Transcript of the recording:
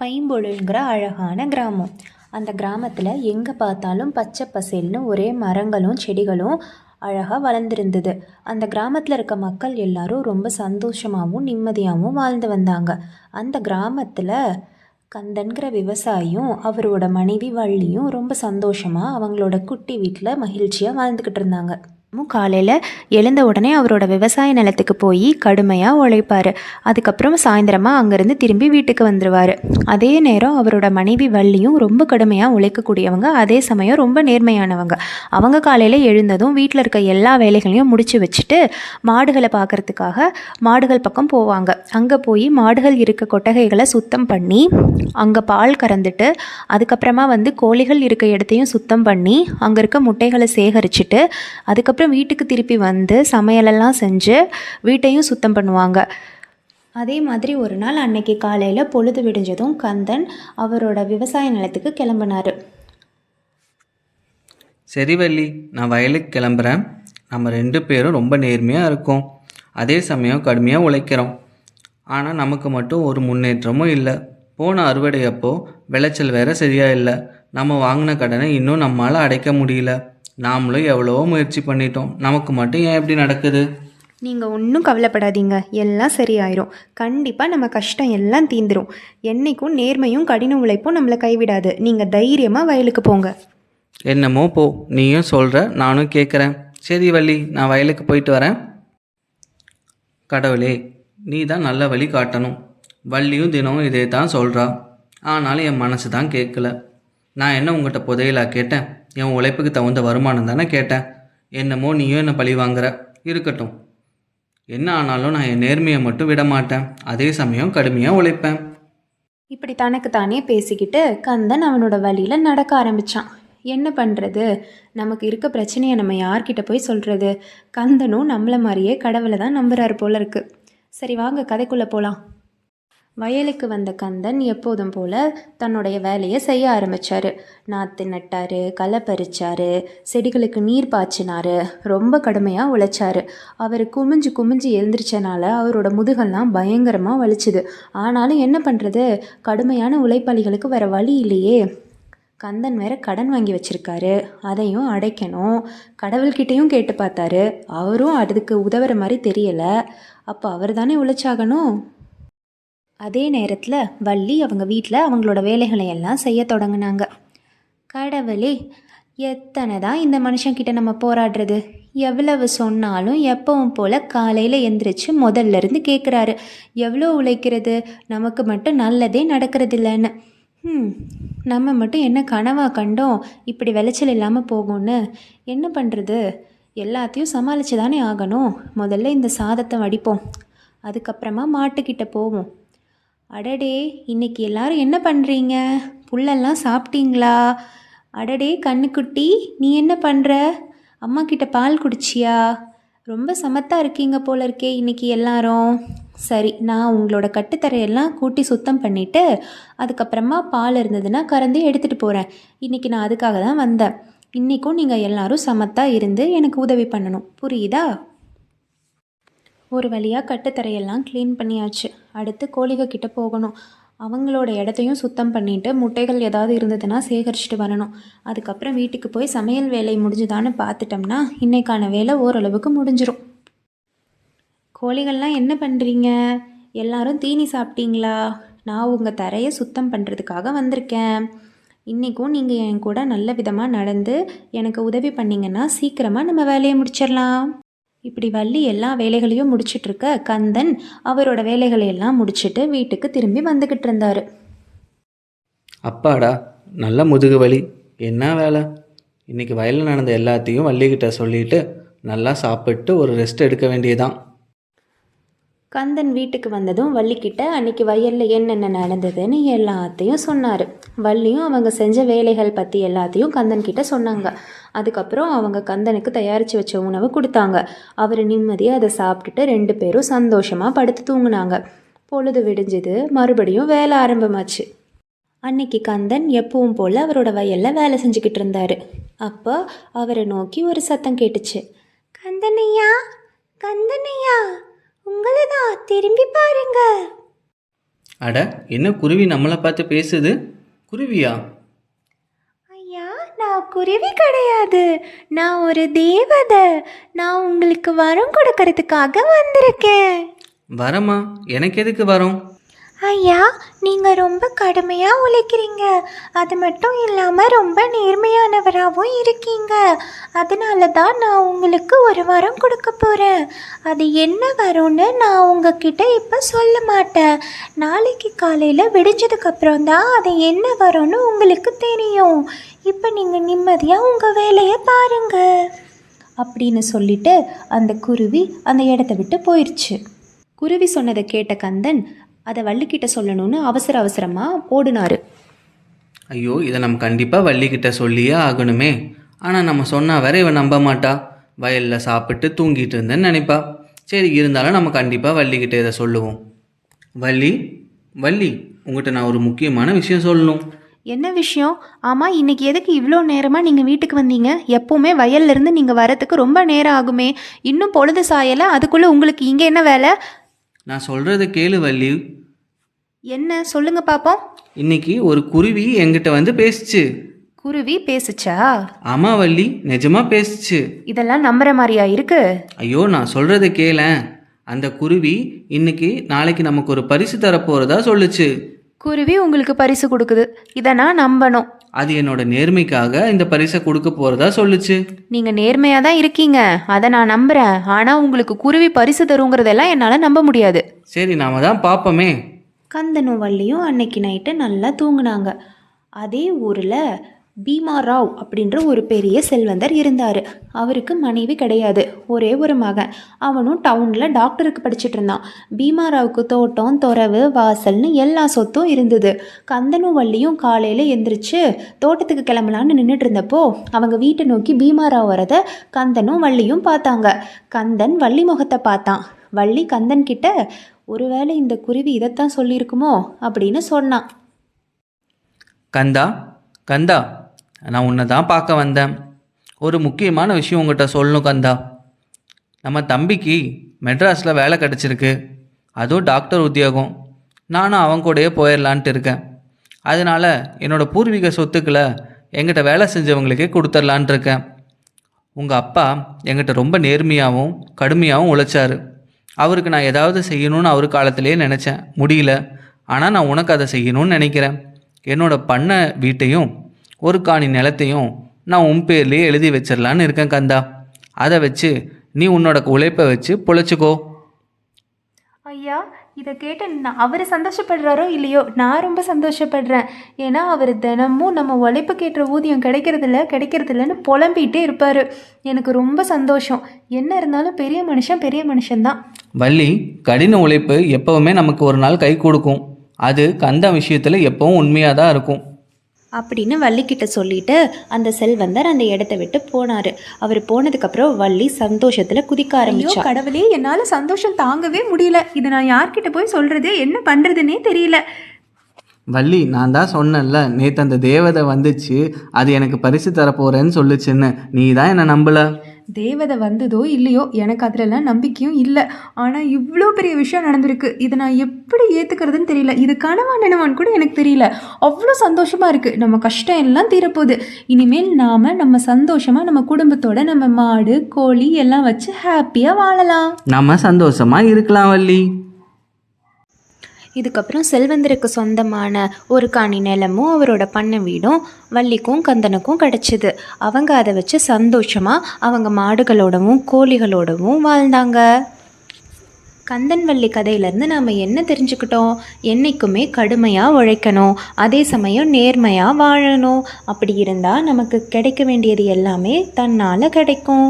பைம்பொழுங்கிற அழகான கிராமம். அந்த கிராமத்தில் எங்கே பார்த்தாலும் பச்சை பசேல்னு ஒரே மரங்களும் செடிகளும் அழகாக வளர்ந்துருந்தது. அந்த கிராமத்தில் இருக்க மக்கள் எல்லாரும் ரொம்ப சந்தோஷமாகவும் நிம்மதியாகவும் வாழ்ந்து வந்தாங்க. அந்த கிராமத்தில் கந்தன்கிற விவசாயியும் அவரோட மனைவி வள்ளியும் ரொம்ப சந்தோஷமாக அவங்களோட குட்டி வீட்டில் மகிழ்ச்சியாக வாழ்ந்துக்கிட்டு இருந்தாங்க. காலையில் எழுந்த உடனே அவரோட விவசாய நிலத்துக்கு போய் கடுமையாக உழைப்பார். அதுக்கப்புறம் சாயந்தரமாக அங்கேருந்து திரும்பி வீட்டுக்கு வந்துடுவார் அதே நேரம் அவரோட மனைவி வள்ளியும் ரொம்ப கடுமையாக உழைக்கக்கூடியவங்க. அதே சமயம் ரொம்ப நேர்மையானவங்க. அவங்க காலையில் எழுந்ததும் வீட்டில் இருக்க எல்லா வேலைகளையும் முடிச்சு வச்சுட்டு மாடுகளை பார்க்குறதுக்காக மாடுகள் பக்கம் போவாங்க. அங்கே போய் மாடுகள் இருக்க கொட்டகைகளை சுத்தம் பண்ணி அங்கே பால் கறந்துட்டு அதுக்கப்புறமா வந்து கோழிகள் இருக்க இடத்தையும் சுத்தம் பண்ணி அங்கே இருக்க முட்டைகளை சேகரிச்சுட்டு அதுக்கப்புறம் வீட்டுக்கு திருப்பி வந்து சமையலெல்லாம் செஞ்சு வீட்டையும் சுத்தம் பண்ணுவாங்க. அதே மாதிரி ஒரு நாள் அன்னைக்கு காலையில் பொழுது விடிஞ்சதும் கந்தன் அவரோட விவசாய நிலத்துக்கு கிளம்பினார். சரி வள்ளி நான் வயலுக்கு கிளம்புறேன். நம்ம ரெண்டு பேரும் ரொம்ப நேர்மையாக இருக்கோம். அதே சமயம் கடுமையாக உழைக்கிறோம். ஆனால் நமக்கு மட்டும் ஒரு முன்னேற்றமும் இல்லை. போன அறுவடை அப்போ விளைச்சல் வேற சரியா இல்லை. நம்ம வாங்கின கடனை இன்னும் நம்மளால் அடைக்க முடியல. நாமளும் எவ்வளவோ முயற்சி பண்ணிட்டோம். நமக்கு மட்டும் ஏன் இப்படி நடக்குது? நீங்கள் ஒன்றும் கவலைப்படாதீங்க. எல்லாம் சரியாயிரும். கண்டிப்பாக நம்ம கஷ்டம் எல்லாம் தீந்துரும். என்னைக்கும் நேர்மையும் கடின உழைப்பும் நம்மளை கைவிடாது. நீங்கள் தைரியமாக வயலுக்கு போங்க. என்னமோ போ. நீயும் சொல்கிற நானும் கேட்குறேன் சரி வள்ளி நான் வயலுக்கு போயிட்டு வரேன். கடவுளே நீ தான் நல்ல வழி காட்டணும். வள்ளியும் தினமும் இதே தான் சொல்கிறா ஆனாலும் என் மனசு தான் கேட்கல நான் என்ன உங்கள்கிட்ட புதையலா கேட்டேன்? என் உழைப்புக்கு தகுந்த வருமானம் தானே கேட்டேன். என்னமோ நீயும் என்ன பழி வாங்குற? இருக்கட்டும். என்ன ஆனாலும் நான் என் நேர்மையை மட்டும் விட மாட்டேன். அதே சமயம் கடுமையாக உழைப்பேன். இப்படி தனக்கு தானே பேசிக்கிட்டு கந்தன் அவனோட வழியில் நடக்க ஆரம்பிச்சான். என்ன பண்ணுறது நமக்கு இருக்க பிரச்சனையை நம்ம யார்கிட்ட போய் சொல்கிறது கந்தனும் நம்மளை மாதிரியே கடவுளை தான் நம்புறாரு போல இருக்கு. சரி வாங்க கதைக்குள்ளே போகலாம் வயலுக்கு வந்த கந்தன் எப்போதும் போல தன்னுடைய வேலையை செய்ய ஆரம்பிச்சாரு. நாற்று நட்டாரு களை பறிச்சாரு செடிகளுக்கு நீர் பாய்ச்சினாரு ரொம்ப கடுமையாக உழைச்சாரு. அவர் குமிஞ்சு குமிஞ்சு எழுந்திரிச்சனால அவரோட முதுகெல்லாம் பயங்கரமாக வலிச்சுது. ஆனாலும் என்ன பண்ணுறது கடுமையான உழைப்பாளிகளுக்கு வேற வழி இல்லையே. கந்தன் வேற கடன் வாங்கி வச்சிருக்காரு. அதையும் அடைக்கணும். கடவுள்கிட்டயும் கேட்டு பார்த்தாரு. அவரும் அதுக்கு உதவுற மாதிரி தெரியலை. அப்போ அவர் தானே உழைச்சாகணும்? அதே நேரத்தில் வள்ளி அவங்க வீட்டில் அவங்களோட வேலைகளை எல்லாம் செய்ய தொடங்கினாங்க. கடவுளே எத்தனை தான் இந்த மனுஷங்கிட்ட நம்ம போராடுறது? எவ்வளவு சொன்னாலும் எப்பவும் போல் காலையில் எந்திரிச்சு முதல்ல இருந்து கேட்குறாரு எவ்வளோ உழைக்கிறது? நமக்கு மட்டும் நல்லதே நடக்கிறதில்லன்னு. ம் நம்ம மட்டும் என்ன கனவாக கண்டோம்? இப்படி விளைச்சல் இல்லாமல் போகும்னு. என்ன பண்ணுறது எல்லாத்தையும் சமாளித்து தானே ஆகணும். முதல்ல இந்த சாதத்தை வடிப்போம். அதுக்கப்புறமா மாட்டுக்கிட்ட போவோம். அடடே இன்னைக்கு எல்லாரும் என்ன பண்ணுறீங்க புல்லெல்லாம் சாப்பிட்டீங்களா? அடடே கண்ணுக்குட்டி நீ என்ன பண்ணுற அம்மா கிட்ட பால் குடிச்சியா? ரொம்ப சமத்தாக இருக்கீங்க போல இருக்கே இன்னைக்கு எல்லாரும். சரி நான் உங்களோட கட்டுத்தரையெல்லாம் கூட்டி சுத்தம் பண்ணிவிட்டு அதுக்கப்புறமா பால் இருந்ததுன்னா கறந்து எடுத்துகிட்டு போகிறேன் இன்றைக்கி நான் அதுக்காக தான் வந்தேன். இன்றைக்கும் நீங்கள் எல்லாரும் சமத்தாக இருந்து எனக்கு உதவி பண்ணணும். புரியுதா? ஒரு வழியாக கட்டுத்தரையெல்லாம் க்ளீன் பண்ணியாச்சு. அடுத்து கோழிக கிட்ட போகணும். அவங்களோட இடத்தையும் சுத்தம் பண்ணிவிட்டு முட்டைகள் ஏதாவது இருந்ததுன்னா சேகரிச்சுட்டு வரணும். அதுக்கப்புறம் வீட்டுக்கு போய் சமையல் வேலை முடிஞ்சுதான்னு பார்த்துட்டோம்னா இன்னைக்கான வேலை ஓரளவுக்கு முடிஞ்சிடும் கோழிகள்லாம் என்ன பண்ணுறீங்க எல்லாரும் தீனி சாப்பிட்டீங்களா? நான் உங்கள் தரையை சுத்தம் பண்ணுறதுக்காக வந்திருக்கேன். இன்றைக்கும் நீங்கள் என் கூட நல்ல விதமாக நடந்து எனக்கு உதவி பண்ணிங்கன்னா சீக்கிரமாக நம்ம வேலையை முடிச்சிடலாம். இப்படி வள்ளி எல்லா வேலைகளையும் முடிச்சிட்டு இருக்க கந்தன் அவரோட வேலைகளை எல்லாம் முடிச்சிட்டு வீட்டுக்கு திரும்பி வந்துக்கிட்டு இருந்தாரு. அப்பாடா நல்ல முதுகு வலி. என்ன வேலை? இன்னைக்கு வயலில் நடந்த எல்லாத்தையும் வள்ளிக்கிட்ட சொல்லிட்டு நல்லா சாப்பிட்டு ஒரு ரெஸ்ட் எடுக்க வேண்டியதான் கந்தன் வீட்டுக்கு வந்ததும் வள்ளிக்கிட்ட அன்னைக்கு வயலில் என்னென்ன நடந்ததுன்னு எல்லாத்தையும் சொன்னார். வள்ளியும் அவங்க செஞ்ச வேலைகள் பற்றி எல்லாத்தையும் கந்தன் கிட்ட சொன்னாங்க. அதுக்கப்புறம் அவங்க கந்தனுக்கு தயாரித்து வச்ச உணவு கொடுத்தாங்க. அவர் நிம்மதியாக அதை சாப்பிட்டுட்டு ரெண்டு பேரும் சந்தோஷமாக படுத்து தூங்குனாங்க. பொழுது விடிஞ்சது மறுபடியும் வேலை ஆரம்பமாச்சு. அன்னைக்கு கந்தன் எப்பவும் போல் அவரோட வயலில் வேலை செஞ்சுக்கிட்டு இருந்தார். அப்போ அவரை நோக்கி ஒரு சத்தம் கேட்டுச்சு. கந்தனையா? கந்தனையா? உங்களை தான் திரும்பி பாருங்க. அட என்ன குருவி நம்மளை பார்த்து பேசுது? குருவியா? ஐயா நான் குருவி கிடையாது. நான் ஒரு தேவதை. நான் உங்களுக்கு வரம் கொடுக்கறதுக்காக வந்திருக்கேன். வரமா? எனக்கு எதுக்கு வரோம்? ஐயா நீங்கள் ரொம்ப கடுமையாக உழைக்கிறீங்க. அது மட்டும் இல்லாமல் ரொம்ப நேர்மையானவராகவும் இருக்கீங்க. அதனால தான் நான் உங்களுக்கு ஒரு வரம் கொடுக்க போகிறேன் அது என்ன வரும்னு நான் உங்ககிட்ட இப்போ சொல்ல மாட்டேன். நாளைக்கு காலையில் விடிஞ்சதுக்கப்புறம் தான் அது என்ன வரும்னு உங்களுக்கு தெரியும். இப்போ நீங்கள் நிம்மதியாக உங்கள் வேலையை பாருங்கள் அப்படின்னு சொல்லிட்டு அந்த குருவி அந்த இடத்த விட்டு போயிடுச்சு குருவி சொன்னதை கேட்ட கந்தன் அதை வள்ளிக்கிட்ட சொல்லணும்னு அவசர அவசரமாக ஓடினாரு ஐயோ இதை நம்ம கண்டிப்பாக வள்ளிக்கிட்ட சொல்லியே ஆகணுமே. ஆனால் நம்ம சொன்னா வேற இவன் நம்ப மாட்டா. வயலில் சாப்பிட்டு தூங்கிட்டு இருந்தேன்னு நினைப்பா. சரி இருந்தாலும் நம்ம கண்டிப்பாக வள்ளிக்கிட்ட இதை சொல்லுவோம். வள்ளி வள்ளி உங்கள்கிட்ட நான் ஒரு முக்கியமான விஷயம் சொல்லணும். என்ன விஷயம்? ஆமாம் இன்னைக்கு எதுக்கு இவ்வளோ நேரமாக நீங்கள் வீட்டுக்கு வந்தீங்க? எப்போவுமே வயல்லேருந்து நீங்கள் வரத்துக்கு ரொம்ப நேரம் ஆகுமே. இன்னும் பொழுது சாயலை அதுக்குள்ளே உங்களுக்கு இங்கே என்ன வேலை? நான் சொல்கிறத கேளு வள்ளி. என்ன? சொல்லுங்க பார்ப்போம் இன்னைக்கு ஒரு குருவி என்கிட்ட வந்து பேசுச்சு. குருவி பேசுச்சா? ஆமா வள்ளி நிஜமா பேசுச்சு. இதெல்லாம் நம்புற மாதிரியா இருக்கு? ஐயோ நான் சொல்கிறத கேளேன். அந்த குருவி இன்னைக்கு நாளைக்கு நமக்கு ஒரு பரிசு தரப்போகிறதா சொல்லுச்சு. குருவி உங்களுக்கு பரிசு கொடுக்குது. இதை நான் நம்பணும். அது என்னோட நேர்மைக்காக இந்த பரிசை கொடுக்க போகிறதா சொல்லுச்சு. நீங்கள் நேர்மையாக தான் இருக்கீங்க. அதை நான் நம்புகிறேன் ஆனால் உங்களுக்கு குருவி பரிசு தருங்கிறதெல்லாம் என்னால் நம்ப முடியாது. சரி நாம தான் பார்ப்போமே கந்தனும் வள்ளியும் அன்னைக்கு நைட்டு நல்லா தூங்குனாங்க. அதே ஊரில் பீமா ராவ் அப்படின்ற ஒரு பெரிய செல்வந்தர் இருந்தார். அவருக்கு மனைவி கிடையாது. ஒரே ஒரு மகன். அவனும் டவுனில் டாக்டருக்கு படிச்சுட்டு இருந்தான். பீமா ராவுக்கு தோட்டம் துறவு வாசல்னு எல்லா சொத்தும் இருந்தது. கந்தனும் வள்ளியும் காலையில் எந்திரிச்சு தோட்டத்துக்கு கிளம்பலான்னு நின்றுட்டு இருந்தப்போ அவங்க வீட்டை நோக்கி பீமா ராவ் வரதை கந்தனும் வள்ளியும் பார்த்தாங்க. கந்தன் வள்ளி முகத்தை பார்த்தான். வள்ளி கந்தன் கிட்ட ஒருவேளை இந்த குருவி இதைத்தான் சொல்லியிருக்குமோ? அப்படின்னு சொன்னான். கந்தா கந்தா நான் உன்னை தான் பார்க்க வந்தேன். ஒரு முக்கியமான விஷயம் உங்கள்கிட்ட சொல்லணும் கந்தா. நம்ம தம்பிக்கு மெட்ராஸில் வேலை கிடச்சிருக்கு. அதுவும் டாக்டர் உத்தியோகம். நானும் அவன் கூடயே போயிடலான்ட்டு இருக்கேன். அதனால் என்னோடய பூர்வீக சொத்துக்களை எங்கிட்ட வேலை செஞ்சவங்களுக்கே கொடுத்துர்லான்ட்டு இருக்கேன். உங்கள் அப்பா எங்கிட்ட ரொம்ப நேர்மையாகவும் கடுமையாகவும் உழைச்சாரு. அவருக்கு நான் ஏதாவது செய்யணும்னு அவர் காலத்திலேயே நினச்சேன். முடியல. ஆனால் நான் உனக்கு அதை செய்யணும்னு நினைக்கிறேன். என்னோடய பண்ண வீட்டையும் ஒரு காணி நிலத்தையும் நான் உன் பேர்லேயே எழுதி வச்சிடலான்னு இருக்கேன் கந்தா. அதை வச்சு நீ உன்னோட உழைப்பை வச்சு பொழைச்சிக்கோ. ஐயா இதை கேட்டு நான் அவர் சந்தோஷப்படுறாரோ இல்லையோ நான் ரொம்ப சந்தோஷப்படுறேன். ஏன்னா அவர் தினமும் நம்ம உழைப்புக்கு ஏற்ற ஊதியம் கிடைக்கிறதில்ல கிடைக்கிறதில்லன்னு புலம்பிகிட்டே இருப்பார். எனக்கு ரொம்ப சந்தோஷம். என்ன இருந்தாலும் பெரிய மனுஷன் பெரிய மனுஷன்தான். வள்ளி கடின உழைப்பு எப்போவுமே நமக்கு ஒரு நாள் கை கொடுக்கும். அது கந்த விஷயத்தில் எப்பவும் உண்மையாக தான் இருக்கும். அப்படின்னு வள்ளிக்கிட்ட சொல்லிட்டு அந்த செல்வந்தர் அந்த இடத்த விட்டு போனார். அவர் போனதுக்கப்புறம் வள்ளி சந்தோஷத்தில் குதிக்க ஆரம்பிச்சா. கடவுளே என்னால் சந்தோஷம் தாங்கவே முடியல. இதை நான் யார்கிட்ட போய் சொல்கிறது என்ன பண்ணுறதுனே தெரியல. வள்ளி நான் தான் சொன்னேன்ல நேற்று அந்த தேவதை வந்துச்சு அது எனக்கு பரிசு தரப்போகிறேன்னு சொல்லுச்சுன்னு. நீ தான் என்னை நம்பலை. தேவதை வந்ததோ இல்லையோ எனக்கு அதிலலாம் நம்பிக்கையும் இல்லை. ஆனால் இவ்வளோ பெரிய விஷயம் நடந்திருக்கு. இதை நான் எப்படி ஏற்றுக்கிறதுன்னு தெரியல. இது கனவா நினவான்னு கூட எனக்கு தெரியல. அவ்வளோ சந்தோஷமாக இருக்குது நம்ம கஷ்டம் எல்லாம் தீரப்போகுது. இனிமேல் நாம் நம்ம சந்தோஷமாக நம்ம குடும்பத்தோட நம்ம மாடு கோழி எல்லாம் வச்சு ஹாப்பியாக வாழலாம். நம்ம சந்தோஷமாக இருக்கலாம் வள்ளி. இதுக்கப்புறம் செல்வந்தருக்கு சொந்தமான ஒரு காணி நிலமும் அவரோட பண்ணை வீடும் வள்ளிக்கும் கந்தனுக்கும் கிடச்சிது. அவங்க அதை வச்சு சந்தோஷமாக அவங்க மாடுகளோடவும் கோழிகளோடவும் வாழ்ந்தாங்க. கந்தன்வள்ளி கதையிலேருந்து நாம் என்ன தெரிஞ்சுக்கிட்டோம்? என்றைக்குமே கடுமையாக உழைக்கணும் அதே சமயம் நேர்மையாக வாழணும். அப்படி இருந்தால் நமக்கு கிடைக்க வேண்டியது எல்லாமே தன்னால் கிடைக்கும்.